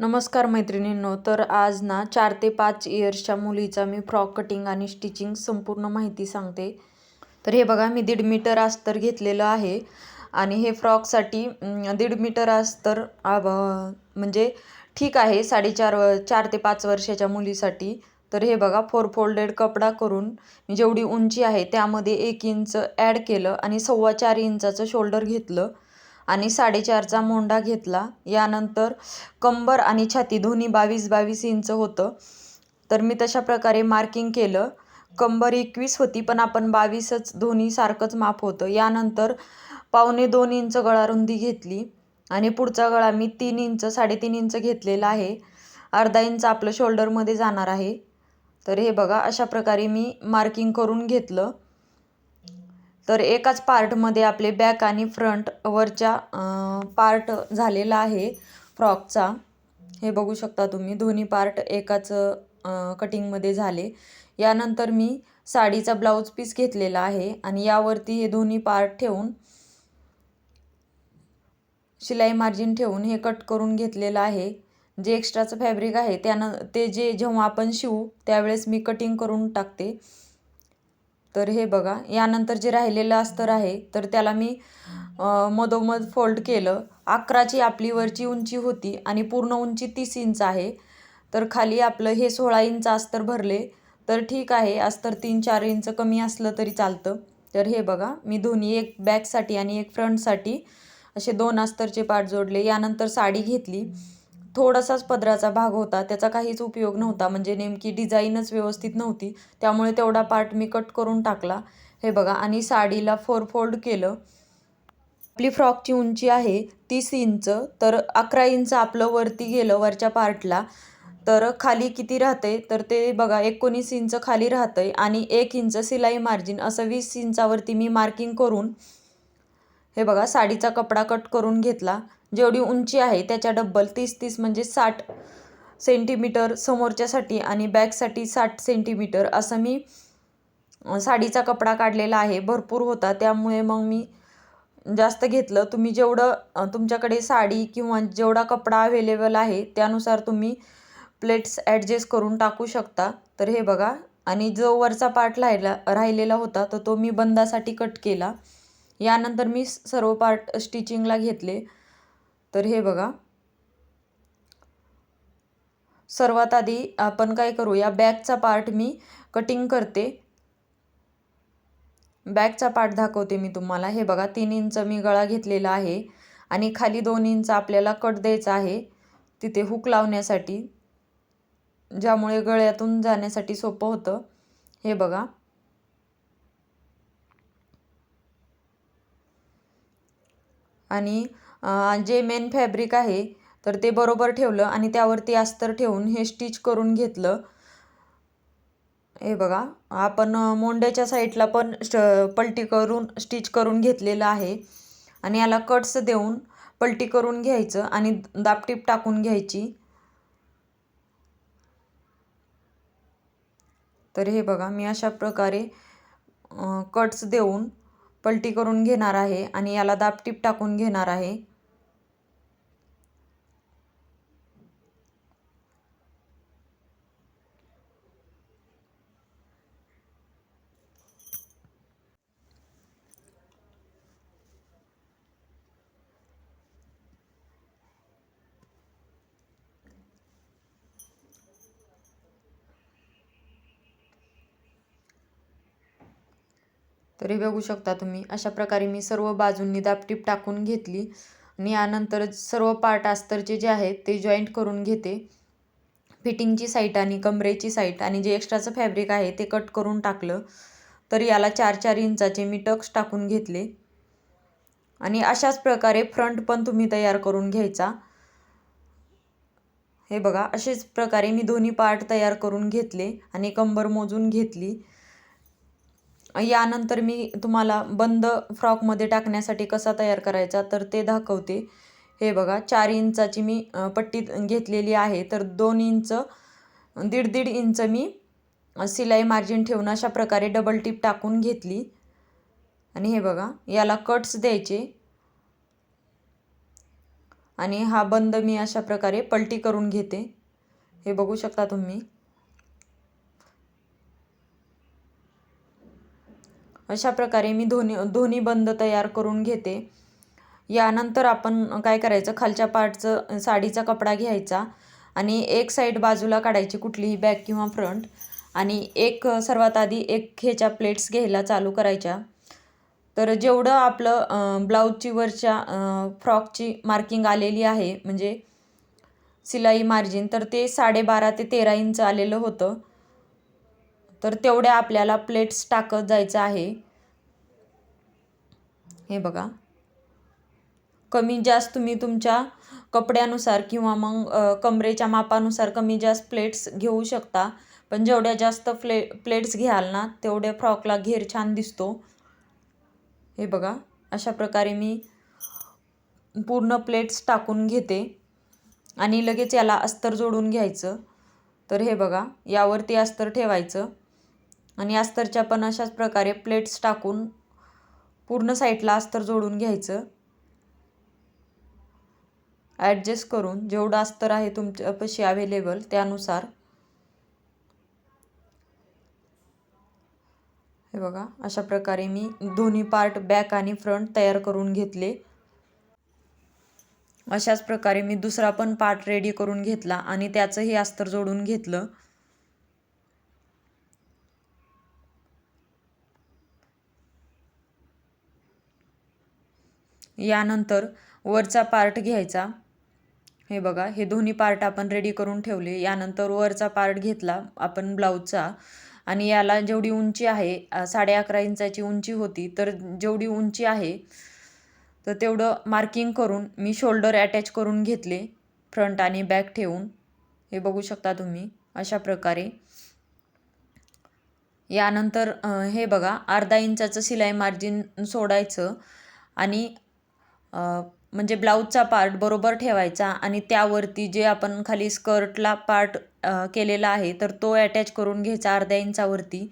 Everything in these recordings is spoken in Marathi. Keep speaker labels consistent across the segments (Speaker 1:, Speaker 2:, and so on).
Speaker 1: नमस्कार मैत्रिणींनो तर आज ना चार ते पाच इयर्सच्या मुलीचा मी फ्रॉक कटिंग आणि स्टिचिंग संपूर्ण माहिती सांगते. तर हे बघा मी दीड मीटर अस्तर घेतलेलं आहे आणि हे फ्रॉकसाठी दीड मीटर अस्तर म्हणजे ठीक आहे साडेचार व चार ते पाच वर्षाच्या मुलीसाठी. तर हे बघा फोर फोल्डेड कपडा करून मी जेवढी उंची आहे त्यामध्ये एक इंच ॲड केलं आणि सव्वा चार इंचाचं शोल्डर घेतलं. आणि साडेचारचा मोंढा घेतला. यानंतर कंबर आणि छाती दोन्ही बावीस बावीस इंच होतं. तर मी तशा प्रकारे मार्किंग केलं. कंबर एकवीस होती पण आपण बावीसच दोन्ही सारखंच माप होतं. यानंतर पावणे दोन इंच गळारुंदी घेतली आणि पुढचा गळा मी तीन इंच साडेतीन इंच घेतलेला आहे. अर्धा इंच आपलं शोल्डरमध्ये जाणार आहे. तर हे बघा अशा प्रकारे मी मार्किंग करून घेतलं. तर एकाच पार्टमध्ये आपले बॅक आणि फ्रंट वरच्या पार्ट झालेला आहे फ्रॉकचा. हे बघू शकता तुम्ही दोन्ही पार्ट एकाच कटिंगमध्ये झाले. यानंतर मी साडीचा ब्लाऊज पीस घेतलेला आहे आणि यावरती हे दोन्ही पार्ट ठेवून शिलाई मार्जिन ठेवून हे कट करून घेतलेलं आहे. जे एक्स्ट्राचं फॅब्रिक आहे त्यानं ते जे जेव्हा आपण शिवू त्यावेळेस मी कटिंग करून टाकते. तर हे बघा यानंतर जे राहिलेलं अस्तर आहे तर त्याला मी मधोमध फोल्ड केलं. अकराची आपली वरची उंची होती आणि पूर्ण उंची तीस इंच आहे. तर खाली आपलं हे सोळा इंच अस्तर भरले तर ठीक आहे. अस्तर तीन चार इंच कमी असलं तरी चालतं. तर हे बघा मी दोन्ही एक बॅकसाठी आणि एक फ्रंटसाठी असे दोन अस्तरचे पाठ जोडले. यानंतर साडी घेतली. थोडासाच पदराचा भाग होता. त्याचा काहीच उपयोग नव्हता. म्हणजे नेमकी डिझाईनच व्यवस्थित नव्हती. त्यामुळे तेवढा पार्ट मी कट करून टाकला. हे बघा आणि साडीला फोर फोल्ड केलं. आपली फ्रॉकची उंची आहे तीस इंच. तर अकरा इंच आपलं वरती गेलं वरच्या पार्टला. तर खाली किती राहते तर ते बघा एकोणीस इंच खाली राहतंय आणि एक इंच सिलाई मार्जिन. असं वीस इंचावरती मी मार्किंग करून हे बघा साडीचा कपडा कट करून घेतला. जेवढी उंची आहे त्याच्या डब्बल तीस तीस म्हणजे साठ सेंटीमीटर समोरच्यासाठी आणि बॅकसाठी साठ सेंटीमीटर असं मी साडीचा कपडा काढलेला आहे. भरपूर होता. त्यामुळे मग मी जास्त घेतलं. तुम्ही जेवढं तुमच्याकडे साडी किंवा जेवढा कपडा अवेलेबल आहे त्यानुसार तुम्ही प्लेट्स ॲडजस्ट करून टाकू शकता. तर हे बघा. आणि जो वरचा पार्ट राहिला राहिलेला होता तर तो मी बंदासाठी कट केला. यानंतर मी सर्व पार्ट स्टिचिंगला घेतले. तर हे बघा. सर्वात आधी आपण काय करू या बॅकचा पार्ट मी कटिंग करते. बॅकचा पार्ट दाखवते मी तुम्हाला. हे बघा तीन इंच मी गळा घेतलेला आहे आणि खाली दोन इंच आपल्याला कट द्यायचा आहे तिथे हुक लावण्यासाठी ज्यामुळे गळ्यातून जाण्यासाठी सोपं होतं. हे बघा. आणि जे मेन फॅब्रिक आहे तर ते बरोबर ठेवलं आणि त्यावरती अस्तर ठेवून हे स्टिच करून घेतलं. हे बघा आपण मोंड्याच्या साईडला पण पलटी करून स्टिच करून घेतलेलं आहे. आणि याला कट्स देऊन पलटी करून घ्यायचं आणि दापटीप टाकून घ्यायची. तर हे बघा मी अशा प्रकारे कट्स देऊन पलटी करून घेणार आहे आणि याला दापटीप टाकून घेणार आहे. तरी बघू शकता तुम्ही. अशा प्रकारे मी सर्व बाजूंनी दापटीप टाकून घेतली आणि यानंतर सर्व पार्ट अस्तरचे जे आहेत ते जॉईंट करून घेते. फिटिंगची साईट आणि कमरेची साईट आणि जे एक्स्ट्राचं फॅब्रिक आहे ते कट करून टाकलं. तर याला चार चार इंचाचे मी टक्स टाकून घेतले. आणि अशाच प्रकारे फ्रंट पण तुम्ही तयार करून घ्यायचा. हे बघा अशाच प्रकारे मी दोन्ही पार्ट तयार करून घेतले आणि कंबर मोजून घेतली. यानंतर मी तुम्हाला बंद फ्रॉकमध्ये टाकण्यासाठी कसा तयार करायचा तर ते दाखवते. हे बघा चार इंचाची मी पट्टी घेतलेली आहे. तर दोन इंच दीड दीड इंच मी सिलाई मार्जिन ठेवून अशा प्रकारे डबल टिप टाकून घेतली. आणि हे बघा याला कट्स द्यायचे. आणि हा बंद मी अशा प्रकारे पलटी करून घेते. हे बघू शकता तुम्ही. अशा प्रकारे मी धोनी धोनी बंद तयार करून घेते. यानंतर आपण काय करायचं? खालच्या पार्टचं साडीचा कपडा घ्यायचा आणि एक साईड बाजूला काढायची कुठलीही बॅक किंवा फ्रंट आणि एक सर्वात आधी एक ह्याच्या प्लेट्स घ्यायला चालू करायच्या. तर जेवढं आपलं ब्लाऊजची वरच्या फ्रॉकची मार्किंग आलेली आहे म्हणजे सिलाई मार्जिन तर ते साडेबारा ते तेरा इंच आलेलं होतं. तर तेवढ्या आपल्याला प्लेट्स टाकत जायचं आहे. हे बघा. कमी जास्त तुम्ही तुमच्या कपड्यानुसार किंवा मग कमरेच्या मापानुसार कमी जास्त प्लेट्स घेऊ शकता. पण जेवढ्या जास्त प्ले प्लेट्स घ्याल ना तेवढ्या फ्रॉकला घेर छान दिसतो. हे बघा. अशा प्रकारे मी पूर्ण प्लेट्स टाकून घेते. आणि लगेच याला अस्तर जोडून घ्यायचं. तर हे बघा. यावरती अस्तर ठेवायचं. आणि अस्तरच्या पण अशाच प्रकारे प्लेट्स टाकून पूर्ण साईडला अस्तर जोडून घ्यायचं. ॲडजस्ट करून जेवढं अस्तर आहे तुमच्यापाशी अवेलेबल त्यानुसार. हे बघा अशा प्रकारे मी दोन्ही पार्ट बॅक आणि फ्रंट तयार करून घेतले. अशाच प्रकारे मी दुसरा पण पार्ट रेडी करून घेतला आणि त्याचंही अस्तर जोडून घेतलं. यानंतर वरचा पार्ट घ्यायचा. हे बघा हे दोन्ही पार्ट आपण रेडी करून ठेवले. यानंतर वरचा पार्ट घेतला आपण ब्लाऊजचा आणि याला जेवढी उंची आहे साडे अकरा इंचाची उंची होती तर जेवढी उंची आहे तर तेवढं मार्किंग करून मी शोल्डर अटॅच करून घेतले फ्रंट आणि बॅक ठेवून. हे बघू शकता तुम्ही अशा प्रकारे. यानंतर हे बघा अर्धा इंचाचं शिलाई मार्जिन सोडायचं. आणि म्हणजे ब्लाऊजचा पार्ट बरोबर ठेवायचा आणि त्यावरती जे आपण खाली स्कर्टला पार्ट केलेला आहे तर तो अटॅच करून घ्यायचा अर्ध्या इंचावरती.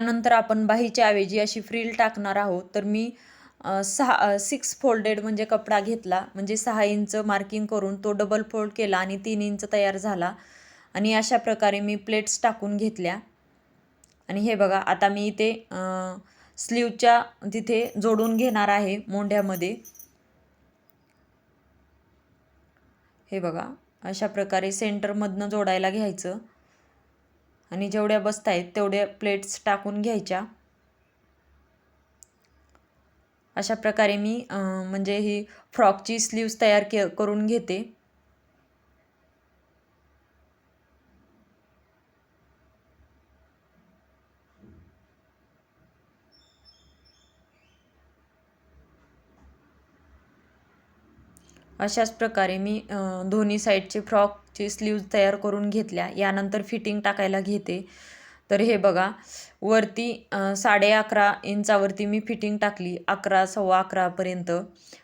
Speaker 1: नंतर आपण बाहीच्या ऐवजी अशी फ्रील टाकणार आहोत. तर मी सहा सिक्स फोल्डेड म्हणजे कपडा घेतला. म्हणजे सहा इंच मार्किंग करून तो डबल फोल्ड केला आणि तीन इंच तयार झाला. आणि अशा प्रकारे मी प्लेट्स टाकून घेतल्या. आणि हे बघा आता मी इथे स्लीवच्या तिथे जोडून घेणार आहे मोंढ्यामध्ये. हे बघा अशा प्रकारे सेंटरमधनं जोडायला घ्यायचं. आणि जेवढ्या बसत आहेत तेवढ्या प्लेट्स टाकून घ्यायच्या. अशा प्रकारे मी म्हणजे ही फ्रॉकची स्लीव्स तयार के करून घेते. अशाच प्रकारे मी दोन्ही साईडचे फ्रॉकचे स्लीव्ज तयार करून घेतल्या. यानंतर फिटिंग टाकायला घेते. तर हे बघा वरती साडे अकरा इंचावरती मी फिटिंग टाकली अकरा सव्वा अकरापर्यंत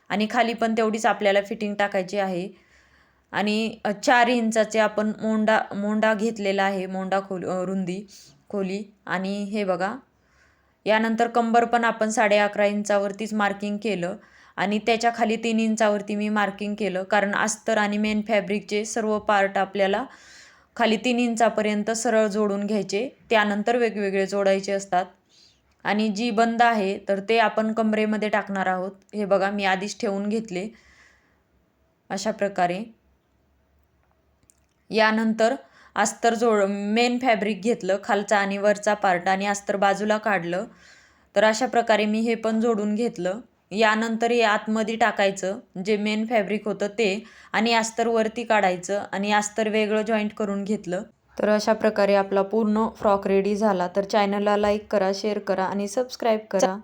Speaker 1: आणि खाली पण तेवढीच आपल्याला फिटिंग टाकायची आहे. आणि चार इंचाचे आपण मोंडा मोंडा घेतलेला आहे मोंडा खोल रुंदी खोली. आणि हे बघा यानंतर कंबर पण आपण साडे अकरा इंचावरतीच मार्किंग केलं. आणि त्याच्याखाली तीन इंचावरती मी मार्किंग केलं. कारण अस्तर आणि मेन फॅब्रिकचे सर्व पार्ट आपल्याला खाली तीन इंचापर्यंत सरळ जोडून घ्यायचे. त्यानंतर वेगवेगळे जोडायचे असतात. आणि जी बंद आहे तर ते आपण कमरेमध्ये टाकणार आहोत. हे बघा मी आधीच ठेवून घेतले. अशा प्रकारे. यानंतर अस्तर जोड मेन फॅब्रिक घेतलं खालचा आणि वरचा पार्ट आणि अस्तर बाजूला काढलं. तर अशा प्रकारे मी हे पण जोडून घेतलं. यानंतर हे आतमध्ये टाकायचं जे मेन फॅब्रिक होतं ते आणि अस्तर वरती काढायचं आणि अस्तर वेगळं जॉईंट करून घेतलं. तर अशा प्रकारे आपला पूर्ण फ्रॉक रेडी झाला. तर चॅनलला लाईक करा शेअर करा आणि सबस्क्राईब करा.